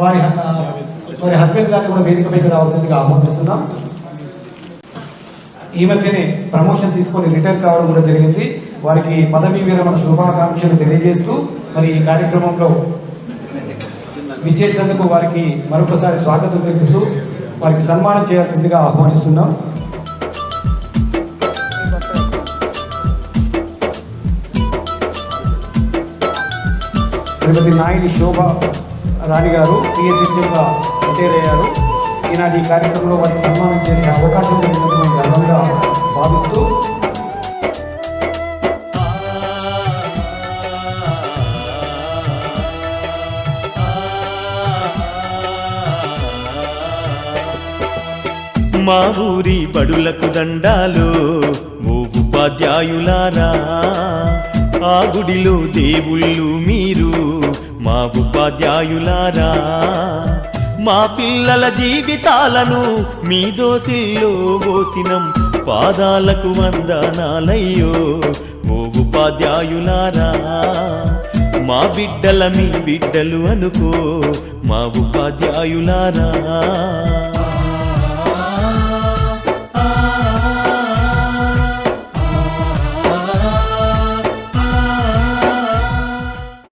వారి వారి హస్బెండ్ గారిని కూడా వేదికపైకి రావాల్సిందిగా ఆహ్వానిస్తున్నాం. ఈ మధ్యనే ప్రమోషన్ తీసుకొని రిటైర్ కావడం కూడా జరిగింది. వారికి పదవీ విరమణ శుభాకాంక్షలు తెలియజేస్తూ మరి ఈ కార్యక్రమంలో విచ్చేసినందుకు వారికి మరొకసారి స్వాగతం తెలుపుతూ వారికి సన్మానం చేయాల్సిందిగా ఆహ్వానిస్తున్నాం. శ్రీమతి నాయని శోభ రాణి గారు టీఎస్ఎస్ఎంగా రిటైర్ అయ్యారు ఈనాటి కార్యక్రమంలో వారికి సన్మానం చేసే అవకాశం కలిగినందుకు గర్వంగా భావిస్తూ మా ఊరి బడులకు దండాలు ఓ ఉపాధ్యాయులారా. ఆ గుడిలో దేవుళ్ళు మీరు మా ఉపాధ్యాయులారా మా పిల్లల జీవితాలను మీ దోసిల్లో పోసినం పాదాలకు వందనాలయ్యో. ఓ ఉపాధ్యాయులారా మా బిడ్డల మీ బిడ్డలు అనుకో మా ఉపాధ్యాయులారా.